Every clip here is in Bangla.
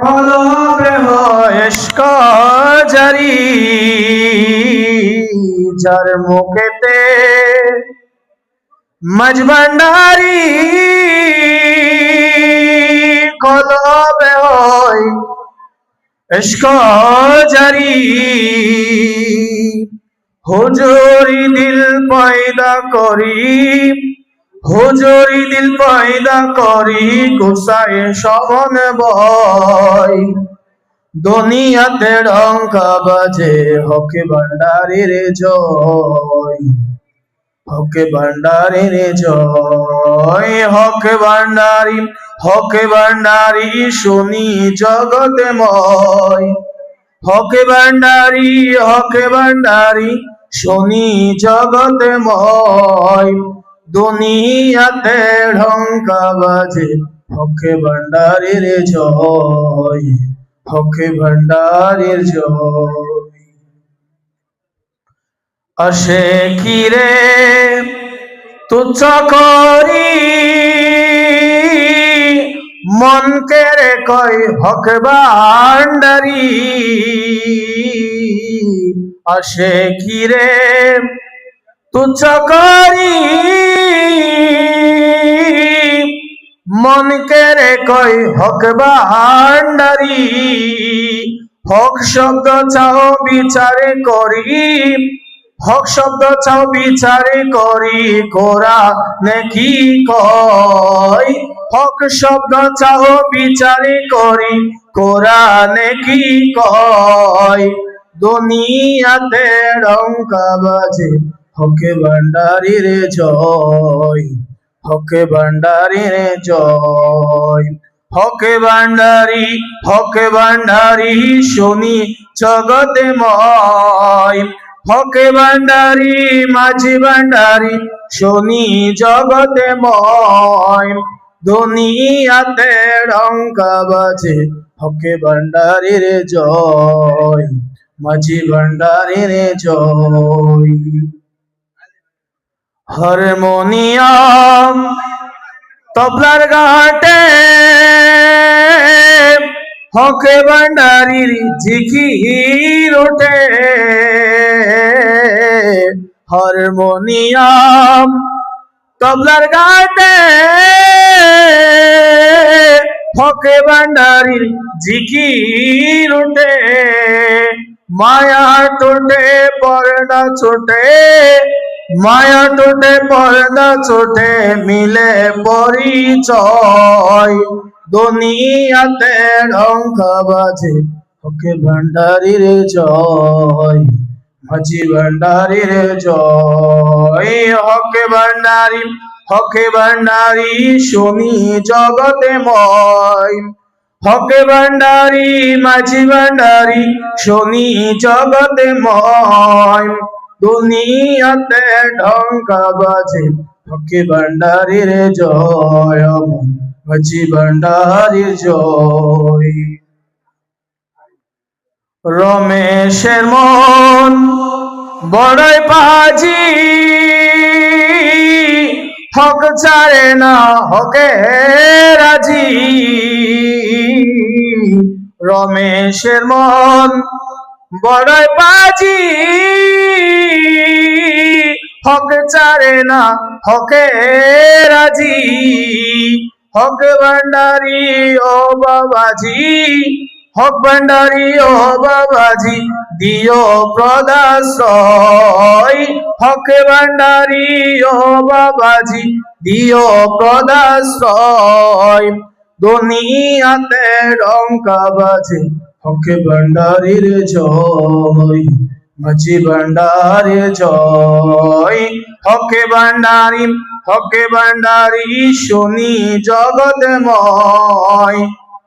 কলবে হয়েস্ক জারি যার মুখেতে মজবন্ডারি কলবে হয় ইশক জারি হুজুরি দিল পয়দা করি। হুজুরি দিল পয়দা করি গুসায় শবন বয়। দুনিয়াতে ডঙ্কা বাজে, হকে ভান্ডারের জয়। হকে ভান্ডারের জয়, হকে ভান্ডারি হকে ভান্ডারি শুনি জগতে ময়। হকে ভান্ডারি হকে ভান্ডারি শুনি জগতে ময়। দুনিয়াতে ঢঙ্কা বাজে, হকে ভান্ডারের জয়, হকে ভান্ডারের জয়। আসে কিরে তুচ্ছ করি, মন কেরে কই হক ভান্ডারি আসে কিরে তুচ্ছ করি। মন কেরে কই হক ভান্ডারি হক শব্দ চাও বিচারে করি। হক শব্দ চাও বিচারে করি, কোরা নাকি কয় হক শব্দ চাও বিচারে করি, কোরা নাকি কয় দুনিয়াতে রঙ্কা বাজে হকে ভান্ডারির জয়, হকে ভান্ডারির জয়। হকে ভান্ডারি হকে ভান্ডারি শুনি জগতে ময়। হকে ভান্ডারি, মাঝি ভান্ডারি শুনি জগতে ময়। দুনিয়াতে রঙ্কা বাজে, হকে ভান্ডারির জয়, মাঝি ভান্ডারির জয়। হারমোনিয়াম তবলার ঘাটে। হকে ভান্ডারির জিকির ওঠে। হারমোনিয়াম তবলার ঘাটে। হকে ভান্ডারির জিকির ওঠে। মায়া টোটে পর্দা ছোটে। মায়া টোটে পর্দা ছোটে মিলে পরিচয়। দুনিয়াতে ঢঙ্ক বাজে ওকে ভান্ডারির জয়, মাঝি ভান্ডারির জয়। হকে ভান্ডারি হকে ভান্ডারি শুনি জগতে ময়। হকে ভান্ডারি মাঝি ভান্ডারি শুনি জগতে ময়। দুনিয়াতে ঢঙ্কা বাজে হকে ভান্ডারির জয় মাঝি ভান্ডারির জয়। রমেশের মন বড়ই পাজি হক চারে না হকে রাজি। রমেশের মন বড়ই পাজি হক চারে না, হকে রাজি। হক ভান্ডারি ও বাবাজি, হক ভান্ডারি ও বাবাজি, দিও প্রদাশ্রয়। হক ভান্ডারি ও বাবাজি, দিও প্রদাশ্রয়। দুনিয়াতে রঙ্কা বাজে হক ভান্ডারির জয়। মাঝি ভান্ডারির জয়। হকে ভান্ডারি হকে ভান্ডারি শুনি জগতময়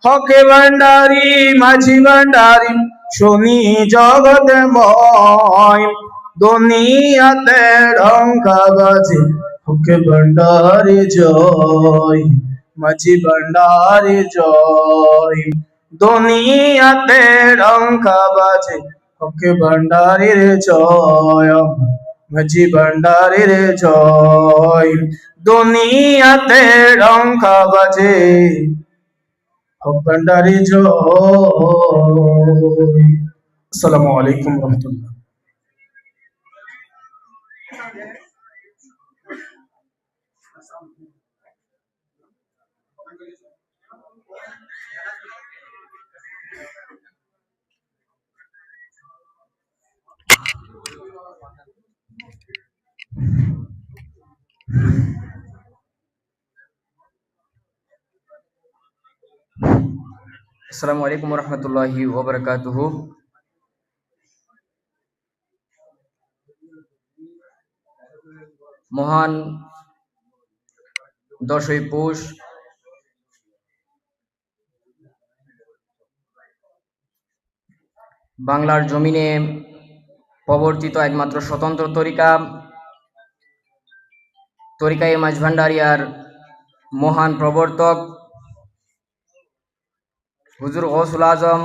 হকে ভান্ডারি মাঝি ভান্ডারি শুনি জগতময় দুনিয়াতে ঢঙ্কা বাজে, হকে ভান্ডারি জয়। মাঝি ভান্ডারি জয়। দুনিয়াতে ঢঙ্কা বাজে হকে ভান্ডারির জয় মাঝি ভান্ডারের জয়। দুনিয়াতে ডঙ্কা বাজে হক ভান্ডারি জয়। আসসালামু আলাইকুম রহমতুল্লাহ। আসসালামু আলাইকুম রহমতুল্লাহি মহান দশই পৌষ। বাংলার জমিনে প্রবর্তিত একমাত্র স্বতন্ত্র তরিকা। তরিকায়ে মাঝভান্ডারিয়ার মহান প্রবর্তক। হুজুর গৌসুল আজম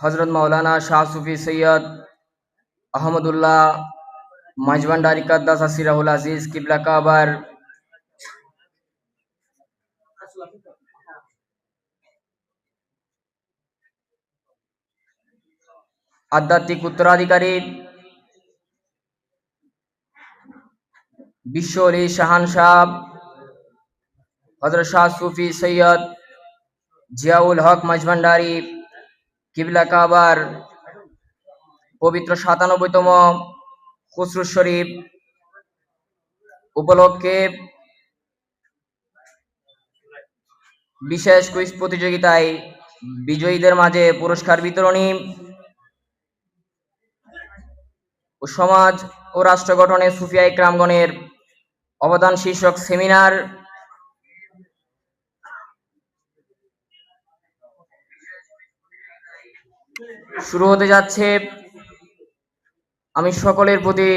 হজরত মৌলানা শাহ সুফি সৈয়দ আহমদুল্লাহ মাঝভান্ডারি কাদ্দাস আসিরাহুল আজিজ, কিবলা কাবার আধ্যাত্মিক উত্তরাধিকারী বিশ্ব অলি শাহান সাহ হজরত শাহ সুফি সৈয়দ জিয়াউল হক মাঝভান্ডারি, কিবলা কাবার, পবিত্র সাতানব্বইতম খুসরু শরীফ, উপলক্ষে বিশেষ কুইজ প্রতিযোগিতায় বিজয়ীদের মাঝে পুরস্কার বিতরণী সমাজ ও রাষ্ট্র গঠনে সুফিয়া ইকরামগণের অবদান শীর্ষক সেমিনার। শুরু হতে যাচ্ছে। আমি সকলের প্রতি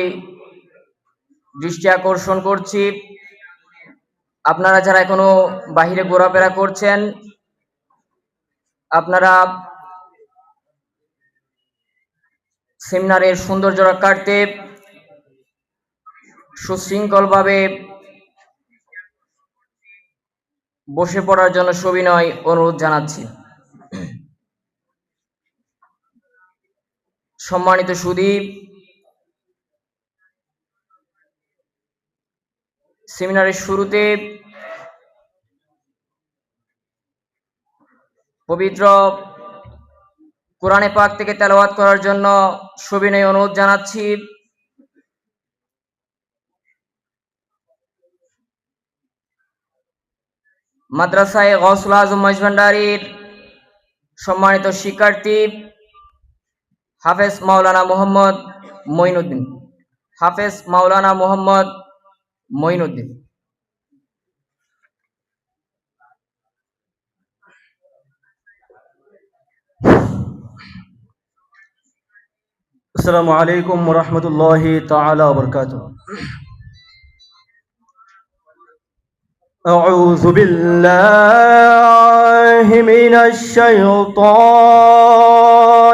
দৃষ্টি আকর্ষণ করছি। আপনারা যারা এখনও বাহিরে ঘোরাফেরা করছেন, আপনারা সেমিনারের সৌন্দর্য রক্ষার্থে সুশৃঙ্খলভাবে বসে পড়ার জন্য সবিনয় অনুরোধ জানাচ্ছি। সম্মানিত সুদীপ। সেমিনারের শুরুতে পবিত্র কোরআনে পাক থেকে তেলাওয়াত করার জন্য সবিনয় অনুরোধ জানাচ্ছি। মাদ্রাসায় গৌসুল আজম মজভান্ডারির সম্মানিত শিক্ষার্থী হাফেজ মাওলানা মোহাম্মদ মঈনুদ্দিন হাফেজ মাওলানা মোহাম্মদ মঈনুদ্দিন السلام عليكم ورحمة الله تعالى وبركاته أعوذ بالله من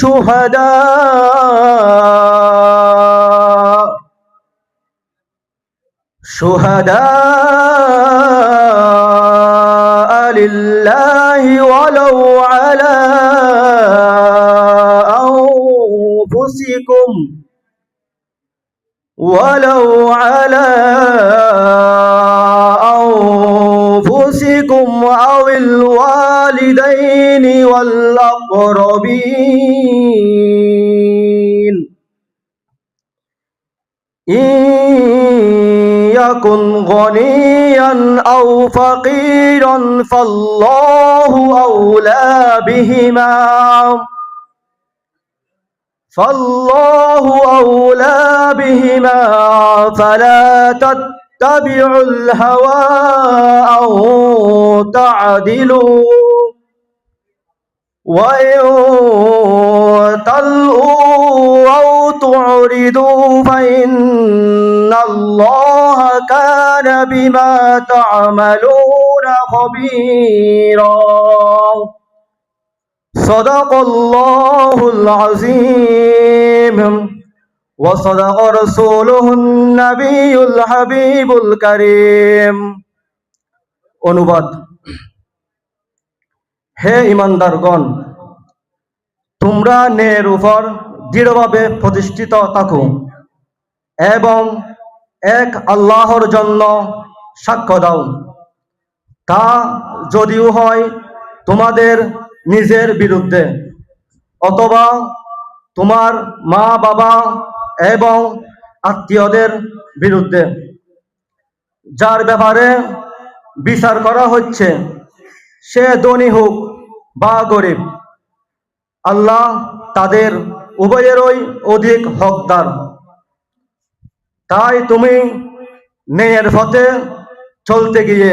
شهداء. شهداء لله ولو على أنفسكم ولو على أنفسكم أو الوالدين والأقربين. إن يكن غنيا أو فقيرا فالله أولى بهما. فالله أولى بهما فلا تتبعوا الهوى أو تعدلوا. وإن تلؤوا تعرضوا فإن الله كان بما تعملون خبيرا صدق الله العظيم وصدق رسوله النبي الحبيب الكريم অনুবাদ হে ইমানদারগণ তোমরা ন্যায়ের উপর দৃঢ়ভাবে প্রতিষ্ঠিত থাকুন এবং এক আল্লাহর জন্য সাক্ষ্য দাও। তা যদিও হয় তোমাদের নিজের বিরুদ্ধে, অথবা তোমার মা, বাবা এবং আত্মীয়দের বিরুদ্ধে, যার ব্যাপারে বিচার করা হচ্ছে, সে ধনী হোক বা গরিব, আল্লাহ তাদের উভয়েরই অধিক হকদার। তাই তুমি ন্যায়ের পথে চলতে গিয়ে,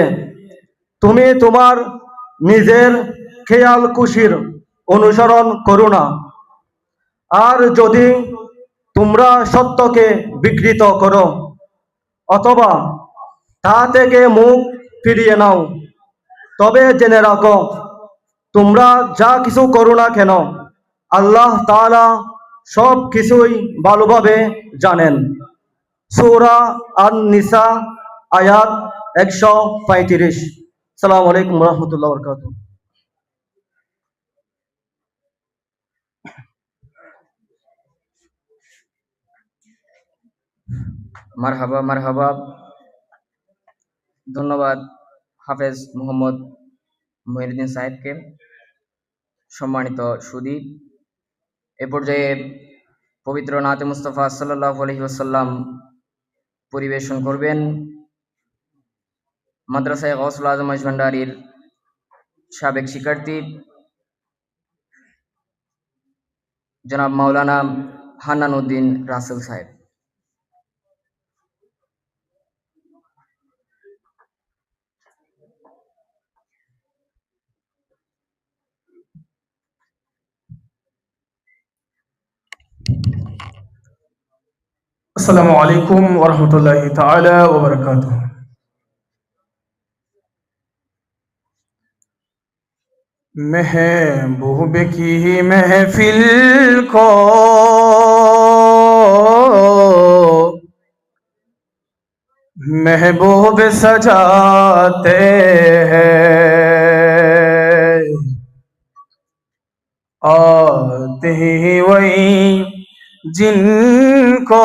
তুমি তোমার নিজের খেয়াল খুশির অনুসরণ করো না। আর যদি তোমরা সত্যকে বিকৃত করো, অথবা তা থেকে মুখ ফিরিয়ে নাও, তবে জেনে রাখো, তোমরা যা কিছু করো না কেন আল্লাহ তাআলা সব কিছুই ভালোভাবে জানেন। সূরা আন নিসা আয়াত একশো পঁয়ত্রিশ। সালাম আলাইকুম রহমতুল্লাহ বরকাত মারহাবা মারহাবা। ধন্যবাদ হাফেজ মোহাম্মদ মহিনুদ্দিন সাহেবকে। সম্মানিত সুদী এ পর্যায়ে পবিত্র নাতে মুস্তফা সাল্লাহ আলহি ওসাল্লাম পরিবেশন করবেন। মাদ্রাসায় গৌসুল আজম ভান্ডারির সাবেক শিক্ষার্থী জনাব মাওলানা হান্নান উদ্দিন রাসেল সাহেব। আসসালামু আলাইকুম ওরহমতুল্লাহি তাআলা ওয়া বারাকাতুহু महबूब की महफिल को महबूब सजाते हैं आते ही वही जिनको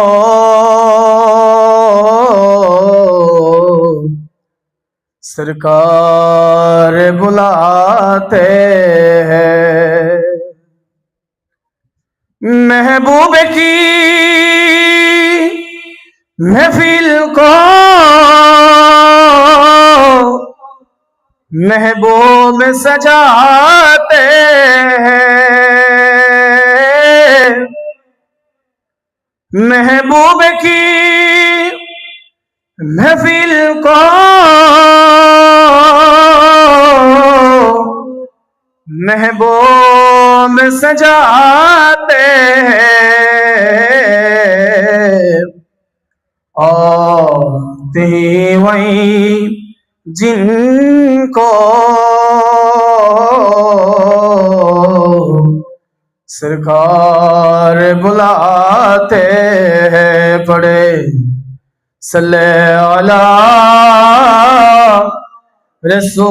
सरकार बुलाते हैं। महबूब की महफिल को महबूब सजाते हैं। महबूब की महफिल को महबूब सजाते हैं। वही जिनको सरकार बुलाते हैं पड़े صلی اللہ رسول